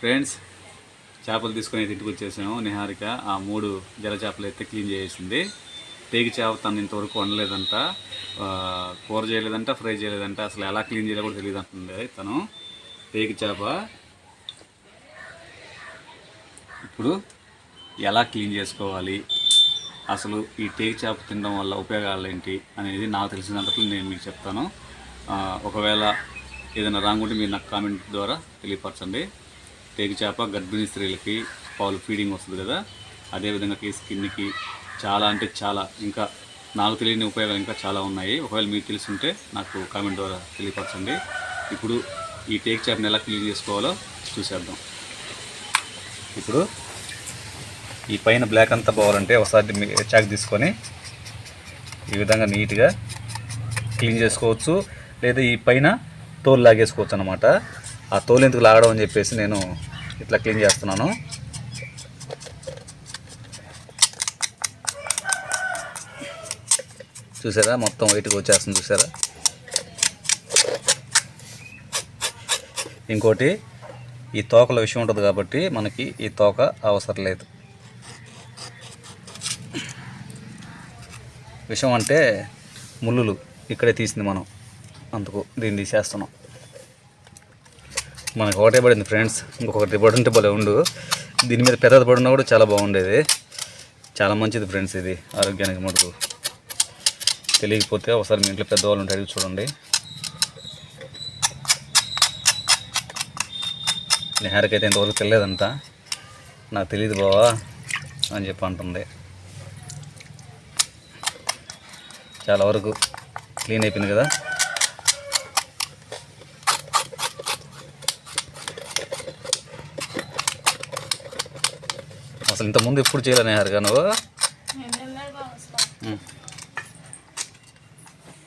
Friends చేపలు తీసుకొని అయితే ఇంటికి వచ్చేసాము. నిహారిక ఆ మూడు జల చేపలు అయితే క్లీన్ చేసింది టేకి చేప తను ఇంతవరకు వండలేదంట. కూర చేయలేదంట ఫ్రై చేయలేదంట. అసలు ఎలా క్లీన్ చేయాలో కూడా తెలియదు అంటుంది తను. టేకి చేప ఇప్పుడు ఎలా క్లీన్ చేసుకోవాలి? అసలు ఈ టేక్ చేప తినడం వల్ల ఉపయోగాలు ఏంటి అనేది నాకు తెలిసినంతట్లో నేను మీకు చెప్తాను. ఒకవేళ ఏదైనా రాంగ్ ఉంటే మీరు నాకు కామెంట్ ద్వారా తెలియపరచండి. టేకు చేప గర్భిణీ స్త్రీలకి పాలు ఫీడింగ్ వస్తుంది కదా. అదేవిధంగా కేసు స్కిన్కి చాలా అంటే చాలా ఇంకా నాకు తెలియని ఉపయోగాలు ఇంకా చాలా ఉన్నాయి. ఒకవేళ మీకు తెలుసుంటే నాకు కామెంట్ ద్వారా తెలియపరచండి. ఇప్పుడు ఈ టేక్ చేపని ఎలా క్లీన్ చేసుకోవాలో చూసేద్దాం. ఇప్పుడు ఈ పైన బ్లాక్ అంతా పోవాలంటే ఒకసారి చాక్ తీసుకొని ఈ విధంగా నీట్గా క్లీన్ చేసుకోవచ్చు. లేదా ఈ పైన తోలు లాగేసుకోవచ్చు అనమాట ఆ తోలు ఎందుకు లాగడం అని చెప్పేసి నేను ఇట్లా క్లీన్ చేస్తున్నాను. చూసారా? మొత్తం వైట్కి వచ్చేస్తుంది చూసారా? ఇంకోటి ఈ తోకల విషయం ఉంటుంది కాబట్టి మనకి ఈ తోక అవసరం లేదు. విషం అంటే ముళ్ళులు ఇక్కడే తీసింది మనం. అందుకు దీన్ని తీసేస్తున్నాం. మనకు ఒకటే పడింది ఫ్రెండ్స్. ఇంకొకటి పడి భలే ఉండు. దీని మీద పెద్దది పడినా కూడా చాలా బాగుండేది. చాలా మంచిది ఫ్రెండ్స్ ఇది ఆరోగ్యానికి మటుకు. తెలియకపోతే ఒకసారి మీ ఇంట్లో పెద్దవాళ్ళు ఉంటే అడిగి చూడండి. నిహారికైతే ఇంతవరకు తెలియదంట. నాకు తెలియదు బావా అని చెప్పి అంటుంది. చాలా వరకు క్లీన్ అయిపోయింది కదా? అసలు ఇంతకుముందు ఎప్పుడు చేయలేని హారిగా నువ్వు.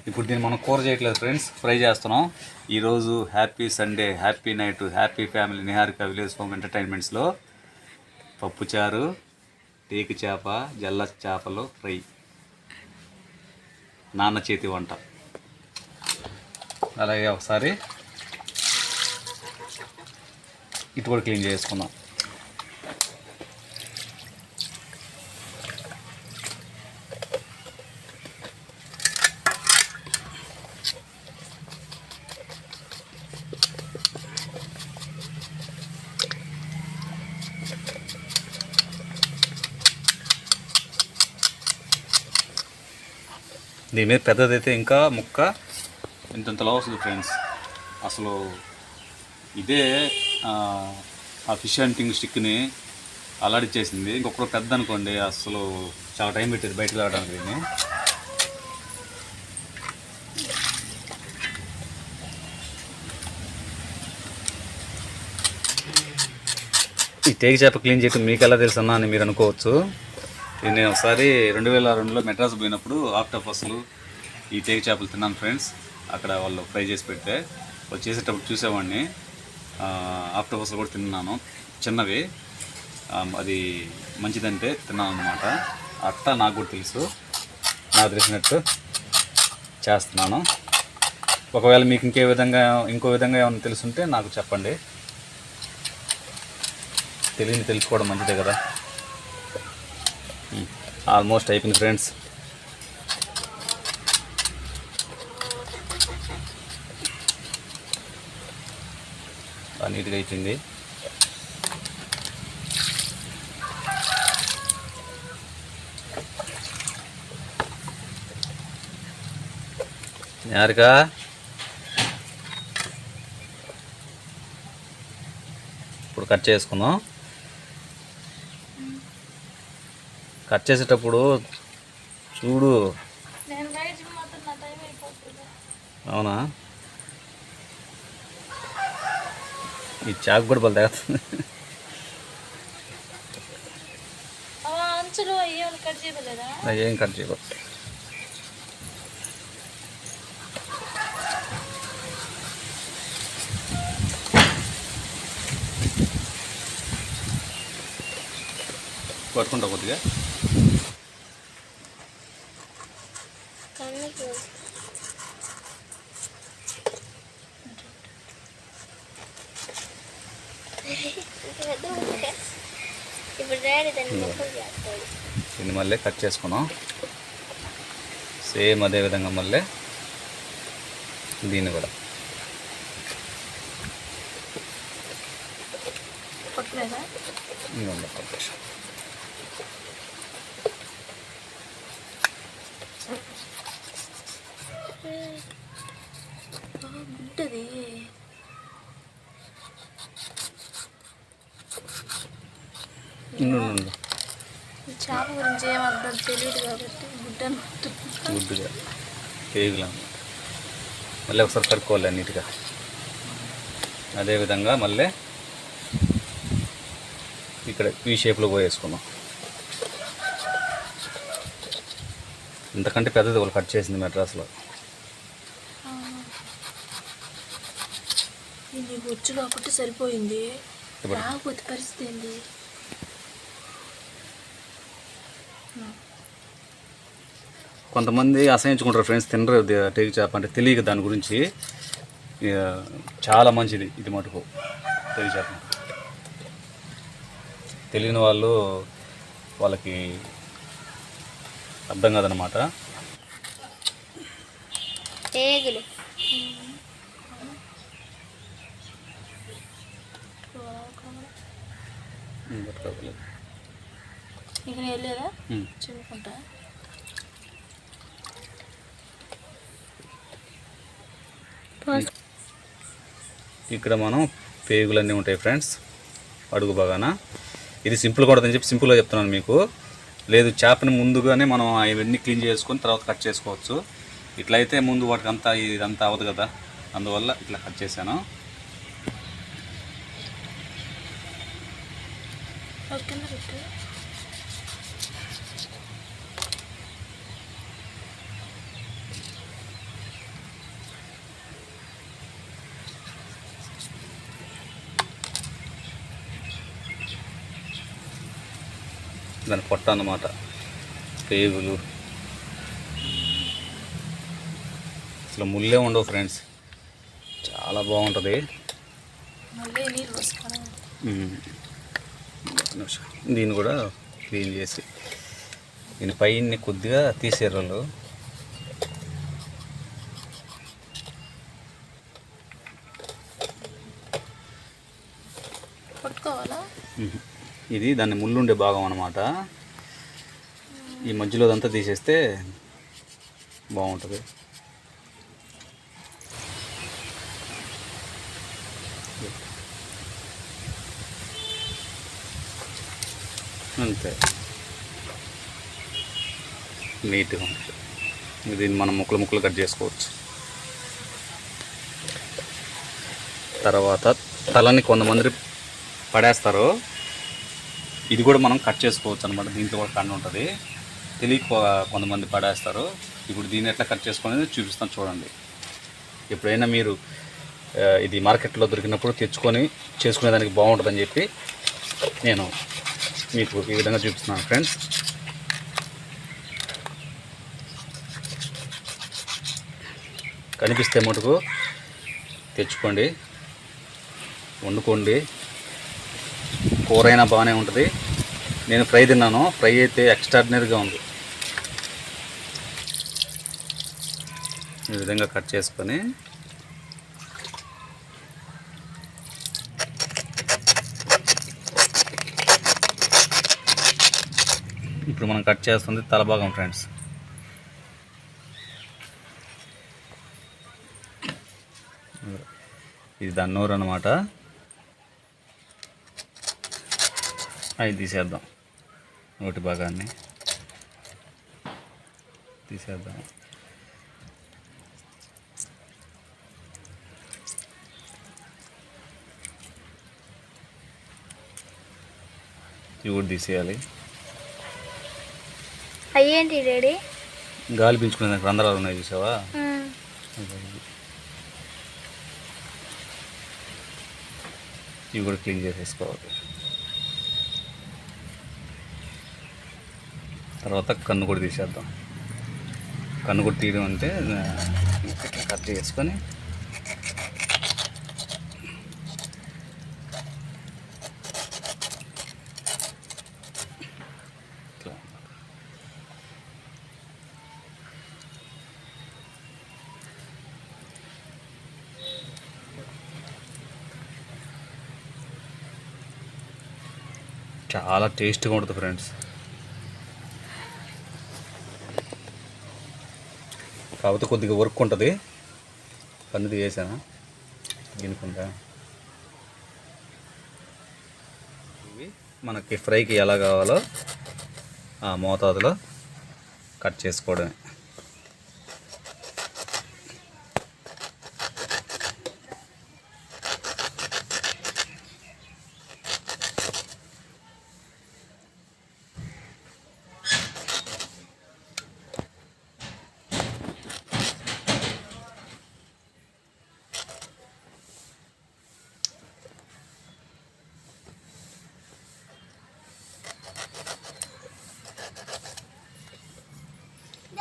ఇప్పుడు దీన్ని మనం కూర చేయట్లేదు ఫ్రెండ్స్ ఫ్రై చేస్తున్నాం. ఈరోజు happy Sunday happy night happy family Niharika village home ఎంటర్టైన్మెంట్స్లో పప్పుచారు టేకు చేప జల్ల చేపలు ఫ్రై. నాన్న చేతి వంట. అలాగే ఒకసారి ఇటు కూడా క్లీన్ చేసుకుందాం. దీని మీద పెద్దదైతే ఇంకా ముక్క ఇంతంతలా వస్తుంది ఫ్రెండ్స్ అసలు ఇదే ఆ, ఫిష్ హంటింగ్ స్టిక్ని అలాడిచ్చేసింది ఇంకొకటి పెద్ద అనుకోండి అసలు చాలా టైం పెట్టేది బయటకు రావడానికి దీన్ని. ఈ తేగ చేప క్లీన్ చేయటం మీకు ఎలా తెలుసు అన్నా అని మీరు అనుకోవచ్చు. నేను ఒకసారి రెండు వేల రెండులో మెడ్రాస్ పోయినప్పుడు ఆక్టోపస్లు ఈ తేగ చేపలు తిన్నాను ఫ్రెండ్స్. అక్కడ వాళ్ళు ఫ్రై చేసి పెడితే వాళ్ళు చేసేటప్పుడు చూసేవాడిని ఆక్టోపస్లు కూడా తిన్నాను. చిన్నవి. అది మంచిదంటే తిన్నాను అనమాట అట్టా నాకు కూడా తెలుసు. నాకు తెలిసినట్టు చేస్తున్నాను. ఒకవేళ మీకు ఇంకే విధంగా ఇంకో విధంగా ఏమైనా తెలుసుంటే నాకు చెప్పండి. తెలియని తెలుసుకోవడం మంచిదే కదా. ఆల్మోస్ట్ అయిపోయింది ఫ్రెండ్స్. బాగా నీట్గా అయిపోయింది. యారికా? ఇప్పుడు కట్ చేసుకుందాం. కట్ చేసేటప్పుడు చూడు. అవునా? ఈ చాకు కూడా బలి తగ్గుతుంది ఏం కట్ చేయకూడదు పట్టుకుంటా కొద్దిగా కన్ను ఇప్పుడు డాడీ దాన్ని ముక్కలు చేస్తాడు దీన్ని మళ్ళీ కట్ చేసుకున్నాం. సేమ్ అదే విధంగా మళ్ళీ దీన్ని కూడా. ఉండు. ఈ చేప గురించి ఏం అర్థం తెలియదు కాబట్టి గుడ్డ గుడ్డుగా. పేగులు మళ్ళీ ఒకసారి కడుక్కోవాలి నీట్గా అదేవిధంగా మళ్ళీ ఇక్కడ ఈ షేప్లో పోయేసుకున్నాం ఇంతకంటే పెద్దది వాళ్ళు కట్ చేసింది మెడ్రాస్లో ఇది బొచ్చు కాబట్టి సరిపోయింది. రాకపోతే పరిస్థితి ఏంది? కొంతమంది అసహించుకుంటారు ఫ్రెండ్స్ తినరు టేకు చేప అంటే తెలియక దాని గురించి. చాలా మంచిది ఇది మటుకు టేకు చేప. తెలియని వాళ్ళు వాళ్ళకి అర్థం కాదనమాట పేగులు ఇక వెళ్ళేదా ఉమ్. ఇక్కడ మనం పేగులన్నీ ఉంటాయి ఫ్రెండ్స్ అడుగు బాగాన? ఇది సింపుల్ కొడదని చెప్పి సింపుల్గా చెప్తున్నాను మీకు. లేదు చేపని ముందుగానే మనం ఇవన్నీ క్లీన్ చేసుకొని తర్వాత కట్ చేసుకోవచ్చు. ఇట్లయితే ముందు వాటికి అంతా ఇదంతా అవ్వదు కదా. అందువల్ల ఇట్లా కట్ చేశాను ఓకేనా పెట్టు దాని పొట్ట అన్నమాట పేగులు. అసలు ముళ్ళే ఉండవు ఫ్రెండ్స్. చాలా బాగుంటుంది. దీన్ని కూడా క్లీన్ చేసి. దీని పైన కొద్దిగా తీసేరు వాళ్ళు. ఇది దాన్ని ముళ్ళుండే భాగం అన్నమాట. ఈ మధ్యలో అదంతా తీసేస్తే బాగుంటుంది. అంతే. నీట్గా ఉంటుంది. దీన్ని మనం ముక్కలు ముక్కలు కట్ చేసుకోవచ్చు. తర్వాత తలని కొంతమంది పడేస్తారు. ఇది కూడా మనం కట్ చేసుకోవచ్చు అనమాట దీంట్లో కూడా కన్ను ఉంటుంది. తెలియక కొంతమంది పడేస్తారు. ఇప్పుడు దీన్ని ఎట్లా కట్ చేసుకునేది చూపిస్తాను చూడండి. ఎప్పుడైనా మీరు ఇది మార్కెట్లో దొరికినప్పుడు తెచ్చుకొని చేసుకునేదానికి బాగుంటుందని చెప్పి నేను మీకు ఈ విధంగా చూపిస్తున్నాను ఫ్రెండ్స్. కనిపిస్తే మటుకు తెచ్చుకోండి. వండుకోండి. కూర అయినా బాగానే ఉంటుంది. నేను ఫ్రై తిన్నాను. ఫ్రై అయితే ఎక్స్ట్రాడినరీగా ఉంది. ఈ విధంగా కట్ చేసుకొని ఇప్పుడు మనం కట్ చేస్తుంది తలభాగం ఫ్రెండ్స్. ఇది దాని నోరు అనమాట అవి తీసేద్దాం. నోటి భాగాన్ని తీసేద్దాం. ఇవి కూడా తీసేయాలి. అయ్యేంటి డాడీ గాలి పీల్చుకునే రంధ్రాలు ఉన్నాయి చూసావా? ఇవి కూడా క్లీన్ చేసేసుకోవాలి. తర్వాత కన్ను కూడా తీసేద్దాం. కన్ను కూడా తీయడం అంటే కట్ చేసుకొని చాలా టేస్ట్గా ఉంటుంది ఫ్రెండ్స్. కాకపోతే కొద్దిగా వర్క్ ఉంటుంది. పన్నది వేసాను దీనికుందా? ఇవి మనకి ఫ్రైకి ఎలా కావాలో ఆ మోతాదులో కట్ చేసుకోవడమే.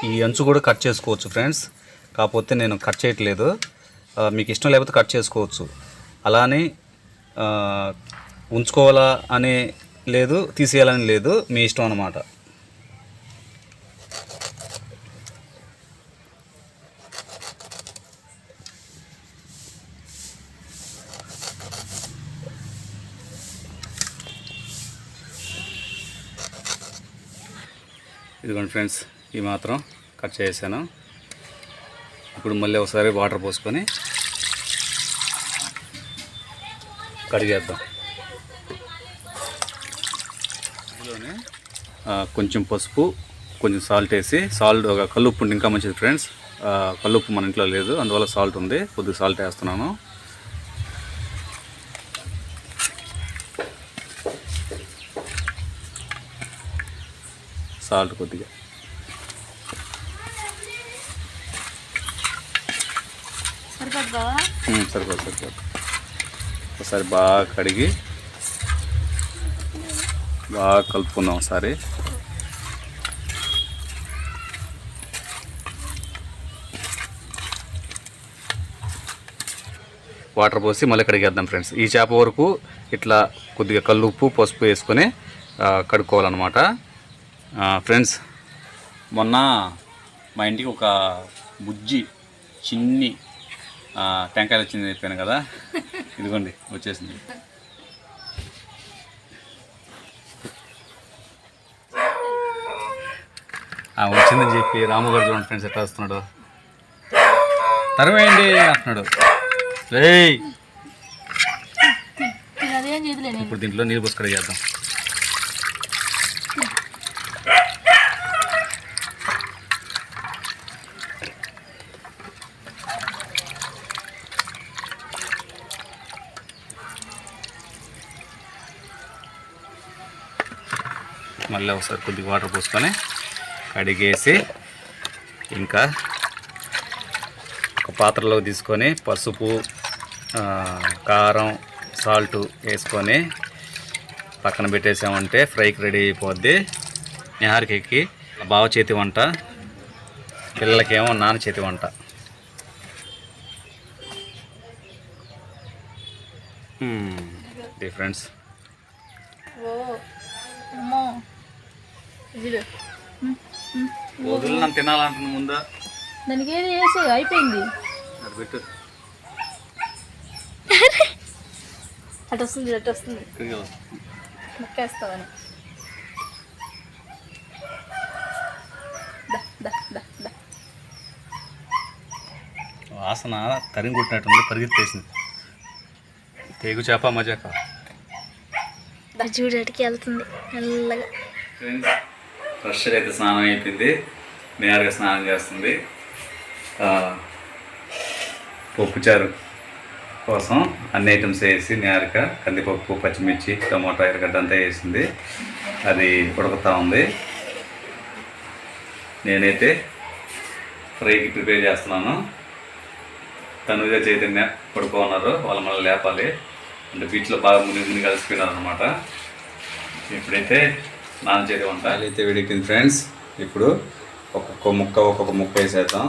ఈ అంచు కూడా కట్ చేసుకోవచ్చు ఫ్రెండ్స్. కాకపోతే నేను కట్ చేయట్లేదు. మీకు ఇష్టం లేకపోతే కట్ చేసుకోవచ్చు. అలానే ఉంచుకోవాలా అనే లేదు తీసేయాలని లేదు మీ ఇష్టం అన్నమాట. ఇదిగోండి ఫ్రెండ్స్. ఈ మాత్రం కట్ చేసాను ఇప్పుడు మళ్ళీ ఒకసారి వాటర్ పోసుకొని కడిగేద్దాం ఇందులోనే కొంచెం పసుపు కొంచెం సాల్ట్ వేసి సాల్ట్ ఒక కల్లుప్పు ఇంకా మంచిది ఫ్రెండ్స్. కల్లుప్పు మన ఇంట్లో లేదు అందువల్ల సాల్ట్ ఉంది. కొద్దిగా సాల్ట్ వేస్తున్నాను. సాల్ట్ కొద్దిగా. సరిపోదు సరిపోదు. ఒకసారి బాగా కడిగి బాగా కలుపుకుందాం ఒకసారి. వాటర్ పోసి మళ్ళీ కడిగేద్దాం ఫ్రెండ్స్. ఈ చేప వరకు ఇట్లా కొద్దిగా కల్లుప్పు పసుపు వేసుకొని కడుక్కోవాలన్నమాట. ఫ్రెండ్స్ మొన్న మా ఇంటికి ఒక బుజ్జి చిన్ని టెంకాయలు వచ్చింది చెప్పాను కదా. ఇదిగోండి వచ్చేసింది. వచ్చిందని చెప్పి రాము గారు చూడండి ఫ్రెండ్స్ ఎట్లా వస్తున్నాడు. తరవేయండి అంటున్నాడు. ఇప్పుడు దీంట్లో నీళ్ళు పోసి కడిగేద్దాం మళ్ళీ ఒకసారి కొద్దిగా వాటర్ పోసుకొని కడిగేసి ఇంకా ఒక పాత్రలో తీసుకొని పసుపు కారం సాల్ట్ వేసుకొని పక్కన పెట్టేసామంటే ఫ్రైకి రెడీ అయిపోద్ది. నిహారికకి బావ చేతి వంట పిల్లలకేమో నాన్న చేతి వంట. ఫ్రెండ్స్ వదులు నన్ను తినాలంటున్న ముందా. దానికి ఏది వేసే అయిపోయింది. అది పెట్టు. అటు వస్తుంది అటు వస్తుంది. దా వాసన తరిగి కొట్టినట్టుంది పరిగెత్తేసింది. తేగు చేప మజాక చూడటికి వెళ్తుంది మెల్లగా ఫ్రెష్గా అయితే స్నానం అయిపోయింది. నేరుగా స్నానం చేస్తుంది. పప్పుచారు కోసం అన్ని ఐటమ్స్ వేసి నేరుగా కందిపప్పు పచ్చిమిర్చి టమోటా ఎరగడ్డ అంతా వేసింది. అది ఉడుకుతూ ఉంది. నేనైతే ఫ్రైకి ప్రిపేర్ చేస్తున్నాను. తనుజ చైతన్య పడుకో ఉన్నారు. వాళ్ళు మళ్ళీ లేపాలి. అంటే బీచ్లో బాగా మునిగి మునిగి కలిసిపోయినారు అనమాట ఇప్పుడైతే నాన్న చేతి వంట అయితే వేడెక్కింది ఫ్రెండ్స్. ఇప్పుడు ఒక్కొక్క ముక్క ఒక్కొక్క ముక్క వేసేద్దాం.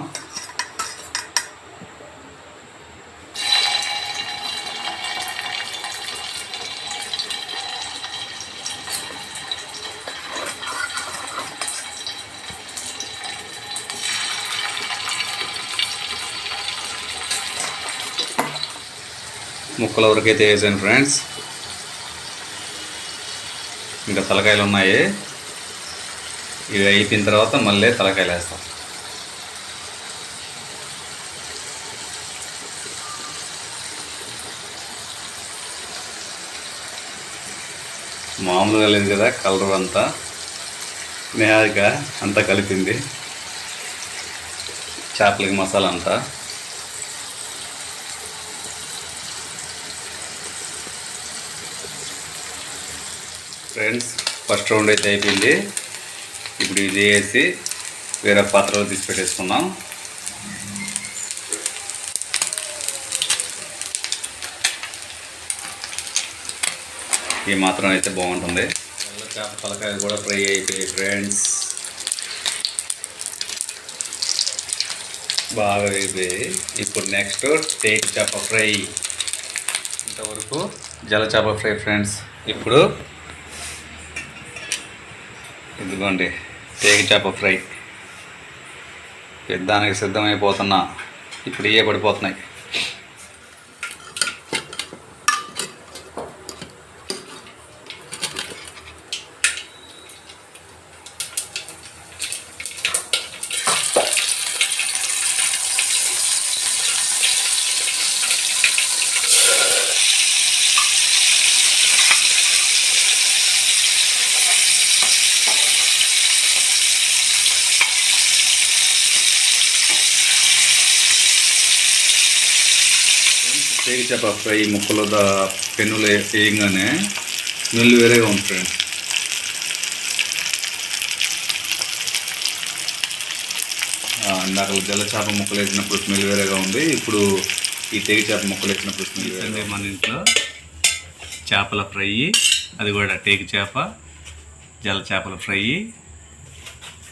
ముక్కల వరకు అయితే వేసాను ఫ్రెండ్స్. ఇంకా తలకాయలు ఉన్నాయి. ఇవి అయిపోయిన తర్వాత మళ్ళీ తలకాయలు వేస్తాం. మామూలుగా లేదు కదా కలర్ అంతా. నేహారిక అంతా కలిపింది. చేపలకి మసాలా అంతా. ఫ్రెండ్స్ ఫస్ట్ రౌండ్ అయితే అయిపోయింది. ఇప్పుడు ఇది వేసి వేరే పాత్రలో తీసి పెట్టేసుకున్నాం ఈ మాత్రం అయితే బాగుంటుంది. చేప తలకాయ కూడా ఫ్రై అయిపోయాయి ఫ్రెండ్స్. బాగా అయిపోయాయి. ఇప్పుడు నెక్స్ట్ టేక్ చేప ఫ్రై. ఇంతవరకు జల చేప ఫ్రై ఫ్రెండ్స్. ఇప్పుడు ఇదిగోండి తేగి చేప ఫ్రై. పెద్దానికి సిద్ధమైపోతున్నా. ఇప్పుడు ఇవే పడిపోతున్నాయి. తేగ చేప ఫ్రై ముక్కలు దా పెన్నులు వేయగానే స్మెల్ వేరేగా ఉంది ఫ్రెండ్స్ ఇందాక జల్ల చేప ముక్కలు వేసినప్పుడు స్మెల్ వేరేగా ఉంది. ఇప్పుడు ఈ తెగి చేప ముక్కలు వేసినప్పుడు స్మెల్ వేరే మన ఇంట్లో. చేపల ఫ్రై. అది కూడా టేకి చేప జల చేపల ఫ్రై.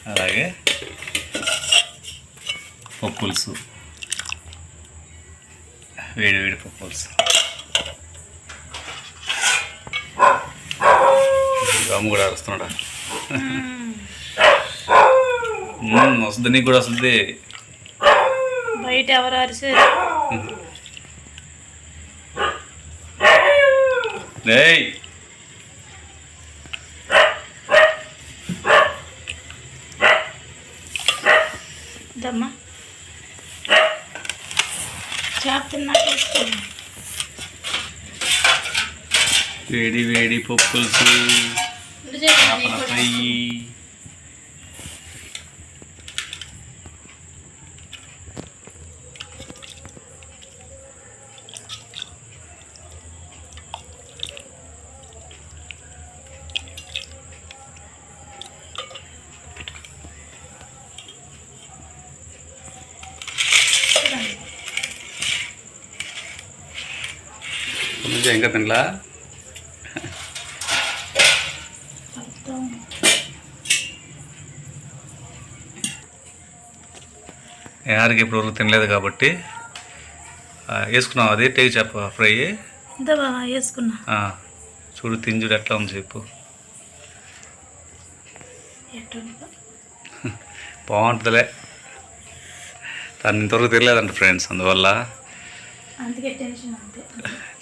అలాగే పప్పులుసు వేడి వేడి పప్పులుసు అమ్మ కూడా అరుస్తున్నాడా? వస్తుంది నీకు కూడా వస్తుంది. బయట ఎవరు అరిసారు? రేయ్ దమ్మా చేప తిన్నాక వేసుకున్నాం వేడి వేడి పప్పులుసు చేపల ఫ్రై కొంచెం ఇంకా తినలా అర్థం యారికి ఇప్పుడు వరకు తినలేదు కాబట్టి ఆ, వేసుకున్నావు అది? టేక్ చెప్ప ఫ్రై? వేసుకున్నా. చూడు తింజుడు ఎట్లా ఉంది చెప్పు. బాగుంటుందిలే. తను ఇంతవరకు తినలేదంట ఫ్రెండ్స్ అందువల్ల.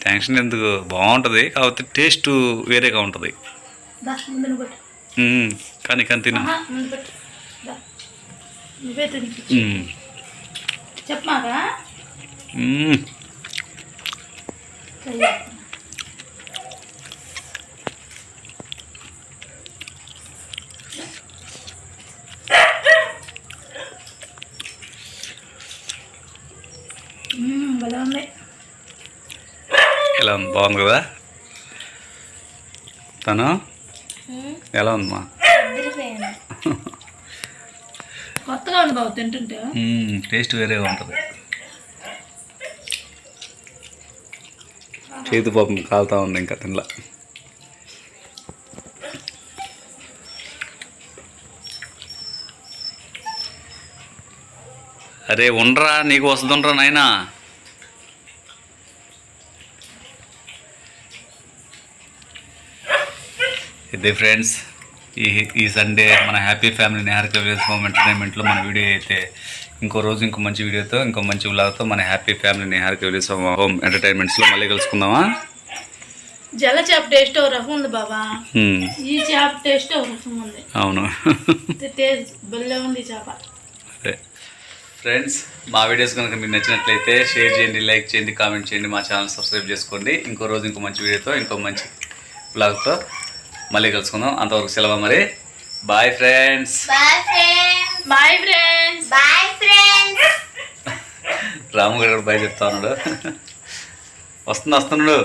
టెన్షన్ ఎందుకు? బాగుంటుంది కాకపోతే టేస్ట్ వేరేగా ఉంటుంది. కానీ కానీ తిను. నువ్వే ఉంది. ఎలా ఉంది? బాగుంది కదా? తను? ఎలా ఉందమ్మా. కొత్తగా ఉంది బాబు తింటుంటే. టేస్ట్ వేరేగా ఉంటుంది. చేతి పాపం కాలుతా ఉంది ఇంకా తినలా. అరే ఉండరా నీకు వస్తుండ్రా నాయనా. ఇది ఫ్రెండ్స్ ఈ ఈ సండే మన happy family Niharika village home ఎంటర్టైన్మెంట్లో మన వీడియో అయితే ఇంకో రోజు ఇంకో మంచి వీడియోతో ఇంకో మంచి వ్లాగ్తో మన happy family Niharika village home ఎంటర్టైన్మెంట్స్లో మళ్ళీ కలుసుకుందామా? జల చేప టేస్ట్ రకం ఉంది బాబా. ఈ చేప టేస్ట్ రకం ఉంది. అవును. భలే ఉంది చేప. అదే. ఫ్రెండ్స్ మా వీడియోస్ కనుక మీకు నచ్చినట్లయితే షేర్ చేయండి లైక్ చేయండి కామెంట్ చేయండి మా ఛానల్ సబ్స్క్రైబ్ చేసుకోండి. ఇంకో రోజు ఇంకో మంచి వీడియోతో ఇంకో మంచి బ్లాగ్తో మళ్ళీ కలుసుకుందాం. అంతవరకు సెలవు మరి. Bye friends bye friends Ramu గారు బాయ్ చెప్తా ఉన్నాడు. వస్తుంది వస్తున్నాడు